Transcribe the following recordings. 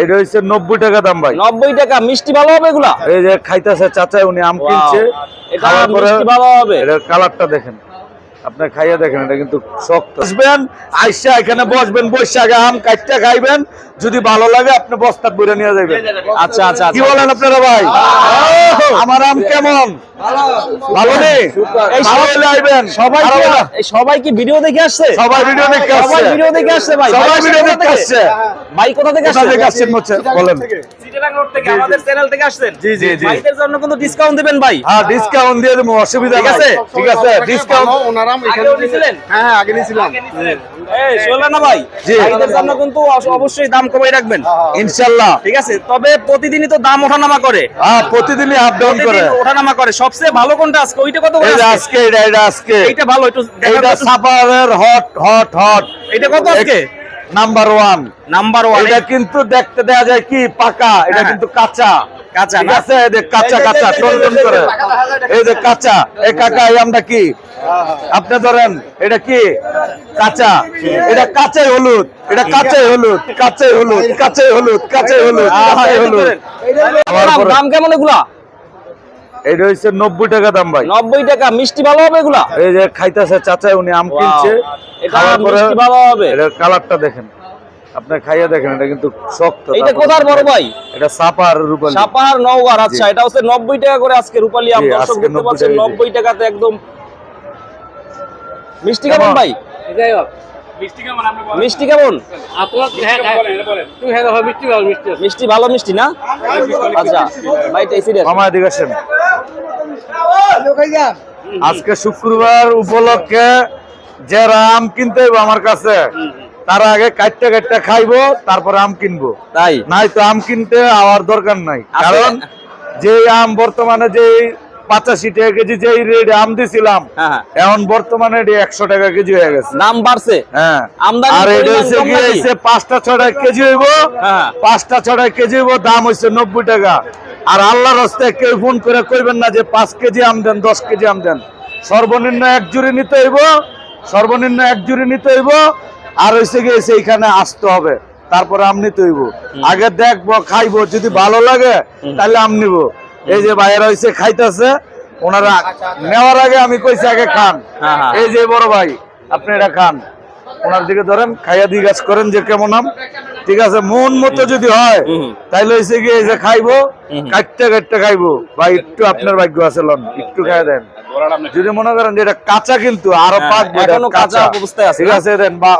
এটা হচ্ছে নব্বই টাকা দাম ভাই। নব্বই টাকা মিষ্টি ভালো হবে এগুলা? এই যে খাইতেছে চাচা উনি আম কিনছে এটা মিষ্টি ভালো হবে। এটার কালারটা দেখেন। আপনি খাইয়া দেখেন এটা কিন্তু শক্ত। বসবেন আইসা এখানে বসবেন বসে আগে আম কাটটা খাইবেন যদি ভালো লাগে আপনি বস্তা বইরে নিয়ে যাবেন। আচ্ছা আচ্ছা কি আচ্ছা বলেন আপনারা ভাই? আমার আম কেমন? ভালো। নেই সবাই- আইবেন। সবাই কি খারাপ সবাই কি ভিডিও দেখে আসছে? সবাই ভিডিও দেখে সবাই আসছে। ভিডিও দেখে আসছে ভাই। সবাই ভিডিও কোথা দেখে থেকে? আসছে? ভাই কোথা থেকে আসছে? আসছেন বলেন। রোড থেকে আমাদের চ্যানেল থেকে আসছেন? জি, জি, জি। ভাইদের জন্য কিন্তু ডিসকাউন্ট দিবেন ভাই? হ্যাঁ ডিসকাউন্ট দিয়ে দেবো অসুবিধা ঠিক আছে? ঠিক আছে ডিসকাউন্ট ওনারাম আগেও নিছিলেন? হ্যাঁ হ্যাঁ আগে নিয়েছিলাম এই শুনলেন না ভাই? ভাইদের জন্য কিন্তু অবশ্যই দাম কমাই রাখবেন। ইনশাল্লাহ। ঠিক আছে তবে প্রতিদিনই তো দাম ওঠানামা করে। হ্যাঁ প্রতিদিনই আপ ডাউন করে। ওঠানামা করে। সবচেয়ে ভালো কোনটা আজকে? ওইটা কত করে আজকে? আজকে এটা আজকে। ভালো একটু। সাপারের হট হট হট এটা কত আজকে? নাম্বার ওয়ান নাম্বার ওয়ান এটা কিন্তু দেখতে দেয়া যায় কি? পাকা। এটা হ্যাঁ। কিন্তু কাঁচা। কাঁচা আছে? এই কাঁচা কাঁচা টন টন করে। এই যে কাঁচা। এই কাকা এই আমটা কি? আপনি ধরেন এটা কি? কাঁচা। এটা কাঁচাই হলুদ। এটা কাঁচাই হলুদ। কাঁচাই হলুদ। কাঁচাই হলুদ। কাঁচাই হলুদ। কাঁচাই হলুদ। দাম কেমন এগুলা? এটা হচ্ছে নব্বই টাকা দাম ভাই। নব্বই টাকা মিষ্টি ভালো হবে এগুলা? এই যে খাইতেছে চাচা উনি আম কিনছে। এটা খাওয়ার পরে মিষ্টি ভালো হবে। এটার কালারটা দেখেন। আপনি খাইয়া দেখেন এটা কিন্তু শক্ত তারপরে- কোথার বড় ভাই? এটা সাপার রূপালী। নওগার আচ্ছা এটা হচ্ছে নব্বই টাকা করে আজকে রূপালী আম। দর্শক দেখতে পাচ্ছেন টাকা নব্বই টাকাতে একদম মিষ্টি কেমন? কেমন? ভাই? মিষ্টি কেমন মিষ্টি ভালো মিষ্টি না? আচ্ছা ভাই সিরিয়াস এদিকে আসেন। আজকে শুক্রবার উপলক্ষে যারা আম কিনতে হইব আমার কাছে তারা আগে কাটতে কাটতে খাইবো তারপরে আম কিনবো। তাই? নাই তো আম কিনতে আওয়ার দরকার নাই। কারণ যে আম বর্তমানে যে পঁচাশি টাকা কেজি যে রেট আম দিছিলাম হ্যাঁ হ্যাঁ। এখন বর্তমানে একশো টাকা কেজি হয়ে গেছে। দাম বাড়ছে? হ্যাঁ। আমদানির আর এটা হচ্ছে কি পাঁচটা ছটা কেজি হইব হ্যাঁ। পাঁচটা ছটা কেজি হইব দাম হচ্ছে নব্বই টাকা। আর আল্লাহর রাস্তায় কেউ ফোন করে কইবেন না যে পাঁচ কেজি আম দেন দশ কেজি আম দেন। সর্বনিম্ন এক জুড়ি নিতে হইব সর্বনিম্ন এক জুড়ি নিতে হইব আর হয়েছে গিয়ে সেইখানে আসতে হবে তারপরে আম নিতে হইব। আগে দেখব খাইবো যদি ভালো লাগে তাহলে আম নিব। এই যে বাইরে হয়েছে খাইতেছে ওনারা নেওয়ার আগে আমি কইছি আগে খান। হ্যাঁ, হ্যাঁ। এই যে বড় ভাই আপনি এটা খান। ওনার দিকে ধরেন খাইয়া গাছ করেন যে কেমন আম। ঠিক আছে মন মতো যদি হয় তাইলে হয়েছে কি এই যে খাইবো কাটতে কাটতে খাইবো। ভাই একটু আপনার ভাগ্য আছে লন একটু খাইয়া দেন। যদি মনে করেন এটা কাঁচা কিন্তু আরও হ্যাঁ, এখনও কাঁচা অবস্থায় আছে ঠিক আছে দেন বা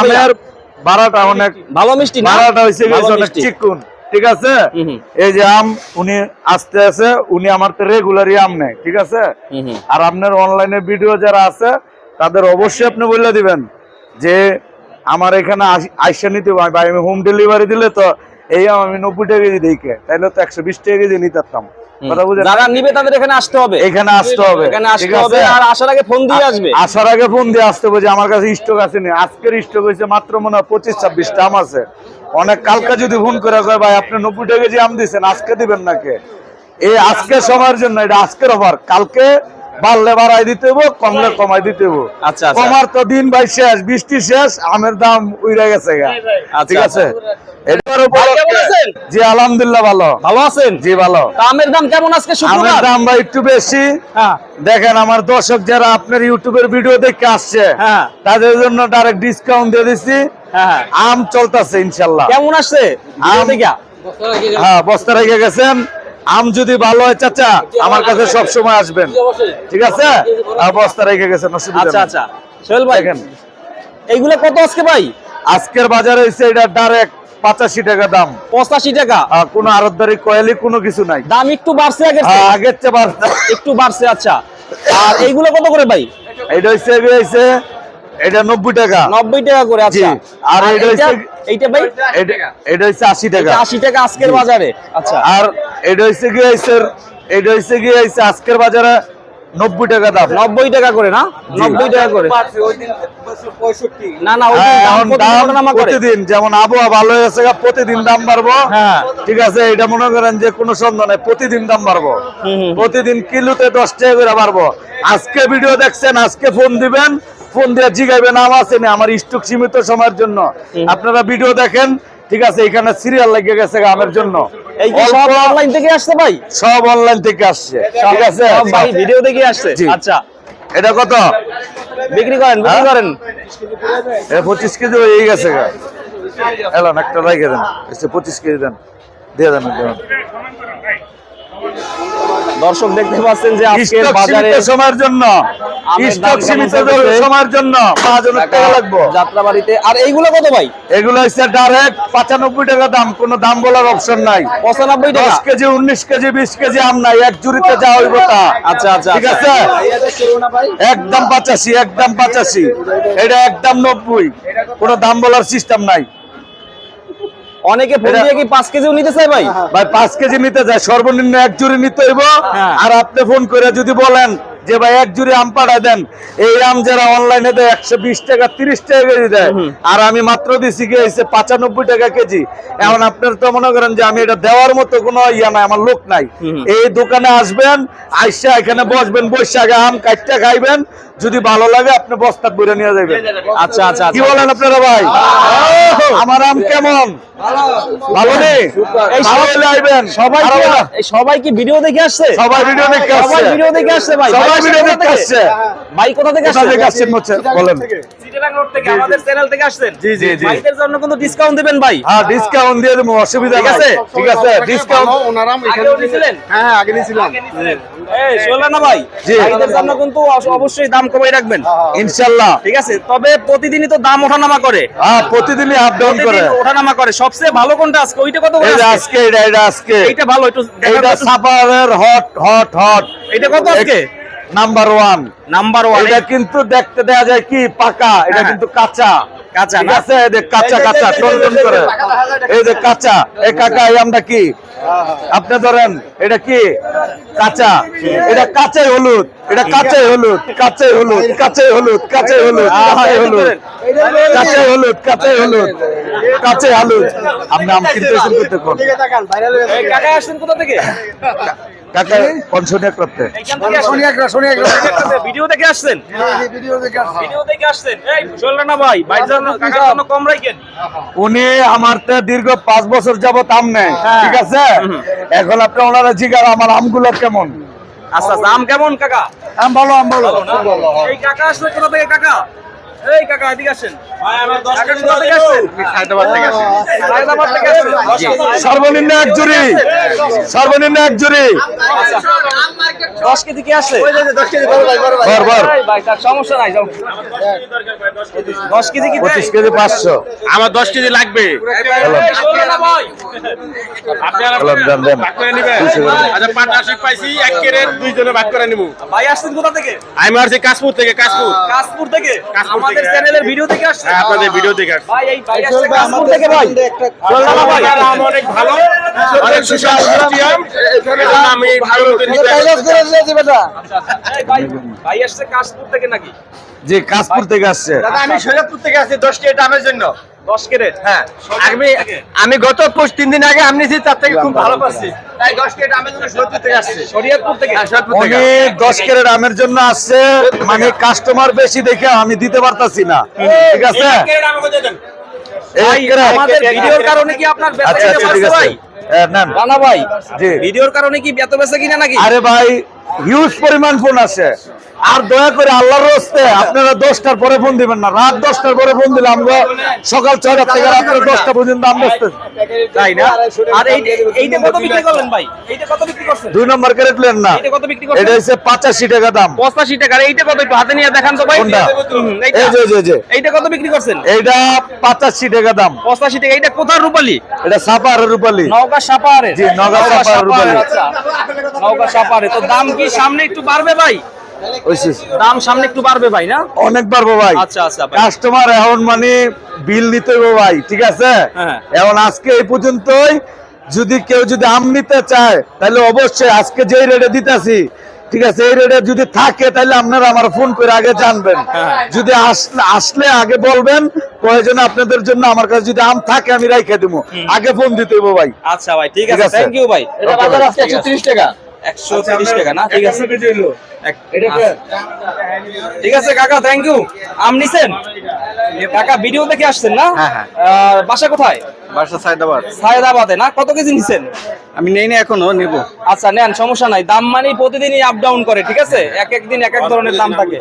আমের বাড়াটা অনেক ভালো মিষ্টি না? বাড়াটা হয়েছে গেছে অনেক। চিকুন। ঠিক আছে। এই যে আম উনি আসতে আছে উনি আমার তো রেগুলারই আম নেয়। ঠিক আছে। আর আপনার অনলাইনে ভিডিও যারা আছে তাদের অবশ্যই আপনি বলে দিবেন যে আমার এখানে আইসা নিতে ভাই আমি হোম ডেলিভারি দিলে তো এই আমি নব্বই টাকা কেজি দিই কে। তাইলে তো একশো বিশ টাকা কেজি নিতে পারতাম। যারা নিবে তাদের এখানে আসতে হবে। এখানে আসতে হবে। এখানে আসতে হবে আর আসার আগে ফোন দিয়ে আসবে। আসার আগে ফোন দিয়ে আসতে হবে যে আমার কাছে স্টক আছে নি। আজকের স্টক হয়েছে মাত্র মনে হয় পঁচিশ ছাব্বিশটা আম আছে। অনেক কালকে যদি ফোন করে কয় ভাই আপনি নব্বই টাকা কেজি আম দিচ্ছেন আজকে দিবেন নাকি এই আজকের সময়ের জন্য এটা আজকের অফার কালকে বাড়লে বাড়াই দিতে হব কমলে কমাই দিতে হব আচ্ছা, আচ্ছা। কমার তো দিন ভাই শেষ বৃষ্টি শেষ আমের দাম উইরা গেছে গা। আচ্ছা, ঠিক আছে? কেমন উপলক্ষে আছেন? জি আলহামদুলিল্লাহ ভালো। ভালো আছেন? জি ভালো। আমের দাম কেমন আজকে আমের দাম ভাই একটু বেশি। হ্যাঁ। দেখেন আমার দর্শক যারা আপনার ইউটিউবের ভিডিও দেখে আসছে হ্যাঁ। তাদের জন্য ডাইরেক্ট ডিসকাউন্ট দিয়ে দিচ্ছি হ্যাঁ হ্যাঁ। আম চলতেছে ইনশাল্লাহ। কেমন আসছে? আম- হ্যাঁ বস্তা রেখে গেছেন। আম যদি ভালো হয় চাচা আমার কাছে সব সময় আসবেন। ঠিক আছে? বস্তা রেখে গেছেন আচ্ছা আচ্ছা। সোহেল ভাই এইগুলো কত আজকে ভাই? আজকের বাজারে হচ্ছে এটা ডাইরেক্ট পঁচাশি টাকা দাম। পঁচাশি টাকা? কোনো আরতদারি কয়েলি কোনো কিছু নাই। দাম একটু বাড়ছে আগের হ্যাঁ, আগের চেয়ে বাড়ছে। একটু বাড়ছে আচ্ছা। আর এইগুলো কত করে ভাই? এটা হচ্ছে এটা নব্বই টাকা। নব্বই টাকা করে আচ্ছা। আর এইটা এইটা ভাই? এটা- এটা হচ্ছে আশি টাকা। এটা আশি টাকা আজকের বাজারে। আচ্ছা। আর এটা হচ্ছে গিয়ে হচ্ছে এটা হচ্ছে হচ্ছে আজকের বাজারে নব্বই টাকা দাম। নব্বই টাকা করে না? টাকা করে। না না হ্যাঁ, এখন প্রতিদিন দাম প্রতিদিন যেমন আবহাওয়া ভালো হয়েছে প্রতিদিন দাম বাড়বো। হ্যাঁ। ঠিক আছে এটা মনে করেন যে কোনো সন্দেহ নাই প্রতিদিন দাম বাড়বো। প্রতিদিন কিলোতে দশ টাকা করে বাড়বো। আজকে ভিডিও দেখছেন আজকে ফোন দিবেন ফোন দিয়ে জিগাইবেন নাম আছে না আমার স্টক সীমিত সময়ের জন্য। আপনারা ভিডিও দেখেন ঠিক আছে এখানে সিরিয়াল লেগে গেছে গা আমের জন্য। এই সব অনলাইন থেকে আসছে ভাই? সব অনলাইন থেকে আসছে ঠিক আছে? ভাই ভিডিও দেখে আসছে। আচ্ছা। এটা কত? বিক্রি করেন বিক্রি হ্যাঁ? করেন। এটা পঁচিশ কেজি হয়ে গেছে এলান একটা রেখে দেন। পঁচিশ কেজি দেন দিয়ে দেন। দর্শক দেখতে পাচ্ছেন যে স্টক বাজারে সময়ের জন্য স্টক সীমিত সময়ের জন্য পাঁচ হাজার টাকা লাগবে। যাত্রাবাড়িতে। আর এইগুলো কত ভাই? এগুলো হচ্ছে ডাইরেক্ট পঁচানব্বই টাকা দাম কোনো দাম বলার অপশন নাই। পঁচানব্বই টাকা? দশ কেজি উনিশ কেজি বিশ কেজি আম নাই এক জুড়িতে যা হইব তা। আচ্ছা আচ্ছা ঠিক আছে? একদম পঁচাশি একদম পঁচাশি। এটা একদম নব্বই। কোনো দাম বলার সিস্টেম নাই। অনেকে ফোন দিয়ে কি পাঁচ কেজিও নিতে চায় ভাই? ভাই পাঁচ কেজি নিতে যায় সর্বনিম্ন এক জুড়ি নিতে হইব। হ্যাঁ। আর আপনি ফোন করে যদি বলেন যে ভাই এক জুড়ি আম পাঠায় দেন এই আম যারা অনলাইনে দেয় একশো বিশ টাকা তিরিশ টাকা কেজি দেয়। আর আমি মাত্র দিছি গিয়েছে পঁচানব্বই টাকা কেজি। এখন আপনার তো মনে করেন যে আমি এটা দেওয়ার মতো কোনো ইয়া নাই আমার লোক নাই। এই দোকানে আসবেন আইসা এখানে বসবেন বসে আগে আম কাটটা খাইবেন। যদি ভালো লাগে আপনি বস্তা করে নিয়ে যাবেন আচ্ছা আচ্ছা কি আচ্ছা বলেন আপনারা ভাই? আমার আম কেমন? ভালো। নেই ভালো সবাই- আইবেন। সবাই কি সবাই কি ভিডিও দেখে আসছে? সবাই ভিডিও দেখে আসছে। ভিডিও দেখে আসছে ভাই। ভাই কোথা থেকে? আসছে? ভাই কোথা থেকে কোথা আসছে? থেকে আসছেন বলেন থেকে? আমাদের চ্যানেল থেকে আসছেন? জি, জি, জি। ভাইদের জন্য কিন্তু ডিসকাউন্ট দিবেন ভাই? হ্যাঁ ডিসকাউন্ট দিয়ে দেবো অসুবিধা ঠিক আছে? ঠিক আছে ডিসকাউন্ট আগেও দিছিলেন হ্যাঁ আগে নিয়েছিলাম। এই শুনলেন না ভাই। ভাইদের জন্য কিন্তু অবশ্যই দাম কমাই রাখবেন। ইনশাল্লাহ। ঠিক আছে তবে প্রতিদিনই তো দাম ওঠানামা করে। হ্যাঁ প্রতিদিনই আপ ডাউন করে। ওঠানামা করে। সবচেয়ে ভালো কোনটা আজকে? ওইটা কত করে আজকে? আজকে এটা এটা আজকে। এইটা ভালো একটু। সাপারের হট হট হট এটা কত আজকে? নাম্বার ওয়ান নাম্বার ওয়ান এটা কিন্তু দেখতে দেয়া যায় কি? পাকা। এটা হ্যাঁ। কিন্তু কাঁচা। কাঁচা ঠিক আছে? এই যে কাঁচা কাঁচা টন টন করে। এই যে কাঁচা এই কাকা এই আমরা কি? আপনি ধরেন এটা কি? কাঁচা। এটা কাঁচাই হলুদ। এটা কাঁচাই হলুদ কাঁচাই হলুদ কাঁচাই হলুদ কাঁচাই হলুদ কাঁচাই হলুদ। কাঁচাই হলুদ কাঁচাই হলুদ কাঁচাই হলুদ। আপনি আম কিনতে এসেছেন করতে কোন কাকা আসছেন কোথা থেকে? কাকা কনসনিয়া করতে এইখান থেকে আসছেন। ভিডিও দেখে আসছেন? ভিডিও দেখে আসছেন। এই চললেন ভাই ভাইয়ের জন্য কাকার কম রাখেন উনি আমার তে দীর্ঘ পাঁচ বছর যাবত আম নেয় হ্যাঁ। ঠিক আছে? এখন আপনি ওনারা জিগার আমার আমগুলো কেমন? আচ্ছা আচ্ছা, আম কেমন কাকা? আম ভালো আম ভালো। এই কাকা আসলে কোথা থেকে কাকা? সর্বনিম্ন এক জুড়ি। সর্বনিম্ন এক জুড়ি। দশ কেজি কি দশ কেজি পাঁচশো আমার দশ কেজি লাগবে। আমি আচ্ছা, আসছি কোথা থেকে? আমি আসছি কাশপুর থেকে কাশপুর। কাশপুর থেকে? কাশপুর আমাদের। চ্যানেলের ভিডিও হ্যাঁ, আপনাদের ভিডিও দেখে আসছি। ভাই এই ভাই আসছে কাশপুর থেকে ভাই? চললেন না ভাই। আপনার আম অনেক ভালো। অনেক সুস্বাদু মিষ্টি আম আমি ভালো মতো নিতে এই ভাই ভাই আসছে কাশপুর থেকে নাকি? জি কাশপুর থেকে আসছে। আমি সৈয়দপুর থেকে আসছি দশটি দামের জন্য। 10 ক্যারেট হ্যাঁ। আমি আমি গত পোস্ট তিন দিন আগে আমি তার থেকে খুব ভালো পাচ্ছি। তাই দশ কেজি দামের জন্য থেকে আসছি। শরীয়তপুর থেকে। হ্যাঁ, সৈয়দপুর উনি থেকে দশ কেরের আমের জন্য আসছে মানে কাস্টমার বেশি দেখে আমি দিতে পারতাছি না। ঠিক আছে? আমাদের ভিডিওর কারণে কি আপনার আচ্ছা আচ্ছা ঠিক আছে। ভাই? রানা জি। ভিডিওর কারণে কি বেচা কিনা নাকি? আরে ভাই হিউজ পরিমাণ ফোন আছে আর দয়া করে আল্লাহর রস্তে আপনারা দশটার পরে ফোন দিবেন না। রাত দশটার পরে ফোন দিলে আমরা সকাল ছয়টা থেকে রাত্রে দশটা পর্যন্ত আম বেচতে তাই না? আর এইটা কত বিক্রি করলেন ভাই? এইটা কত বিক্রি করছেন? দুই নম্বর ক্যারেট লেন না। এইটা কত বিক্রি এটা হচ্ছে পঁচাশি টাকা দাম। 85 টাকা। এইটা কত একটু হাতে নিয়ে দেখান তো ভাই। এইটা। এই যে যে, যে। এইটা কত বিক্রি করছেন? এইটা পঁচাশি টাকা দাম। 85 টাকা। এইটা কোথার রূপালি? এটা সাপার রূপালি। নওগাঁ সাপারে জি, নওগাঁ সাপাহারের রূপালী। আচ্ছা। নওগাঁ সাপারে তো দাম কি সামনে একটু বাড়বে ভাই? দাম সামনে একটু বাড়বে ভাই না? অনেক ভাই। আচ্ছা আচ্ছা কাস্টমার এখন মানে বিল নিতে হবে ভাই ঠিক আছে? হ্যাঁ। এখন আজকে এই পর্যন্তই। যদি কেউ যদি আম নিতে চায় তাহলে অবশ্যই আজকে যেই রেটে দিতেছি ঠিক আছে এই রেটে যদি থাকে তাহলে আপনারা আমার ফোন করে আগে জানবেন। হ্যাঁ। যদি আসলে আসলে আগে বলবেন প্রয়োজনে আপনাদের জন্য আমার কাছে যদি আম থাকে আমি রাইখে দিব। আগে ফোন দিতে হবে ভাই। আচ্ছা ভাই ঠিক আছে আছে। থ্যাংক ইউ ভাই। এটা বাজার আজকে 130 টাকা। 130 টাকা না? ঠিক আছে। ঠিক আছে কাকা থ্যাংক ইউ আম নিছেন? কাকা ভিডিও দেখে আসছেন না? হ্যাঁ, হ্যাঁ। বাসা কোথায়? বাসা সাইদাবাদ সায়দাবাদে না? কত কেজি নিছেন? আমি নেই না এখনও নেব। আচ্ছা নেন সমস্যা নাই। দাম মানে প্রতিদিনই আপ ডাউন করে ঠিক আছে? এক এক দিন এক এক ধরনের দাম থাকে।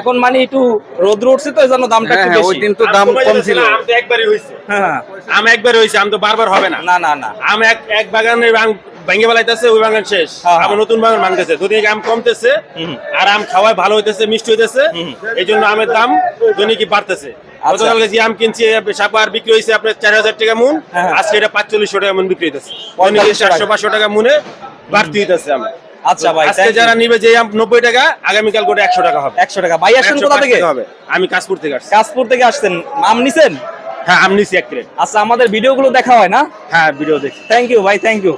এখন মানে একটু রোদ্র উঠছে তো এই জন্য দামটা একটু হ্যাঁ ওই দিন তো দাম কম ছিল। আম তো একবারই হয়েছে হ্যাঁ। আম একবারই হয়েছে আম তো বারবার হবে না। না না না। আম এক এক বাগানে আম ভেঙে বেলাইতেছে ওই বাগান শেষ। হ্যাঁ, আবার নতুন বাগান ভাঙতেছে। আম কমতেছে আর আম খাওয়ায় ভালো হইতেছে মিষ্টি হইতেছে। এই জন্য আমের দাম দৈনিক বাড়তেছে। আচ্ছা। গতকালকে যে আম কিনছি সাপার বিক্রি হয়েছে আপনার চার হাজার টাকা মুন হ্যাঁ। আজকে এটা পাঁচচল্লিশশো টাকা মুন বিক্রি হইতেছে। চারশো পাঁচশো টাকা। মুনে বাড়তি হইতেছে আম। আচ্ছা ভাই আজকে যারা নিবে যে আম নব্বই টাকা আগামীকাল করে একশো টাকা হবে। একশো টাকা। ভাই আসছেন 105 কোথা থেকে? হবে। আমি কাশপুর থেকে আসছি। কাশপুর থেকে আসছেন। আম নিছেন? হ্যাঁ আম নিছি এক আচ্ছা আমাদের ভিডিওগুলো দেখা হয় না? হ্যাঁ ভিডিও দেখি। থ্যাংক ইউ ভাই থ্যাংক ইউ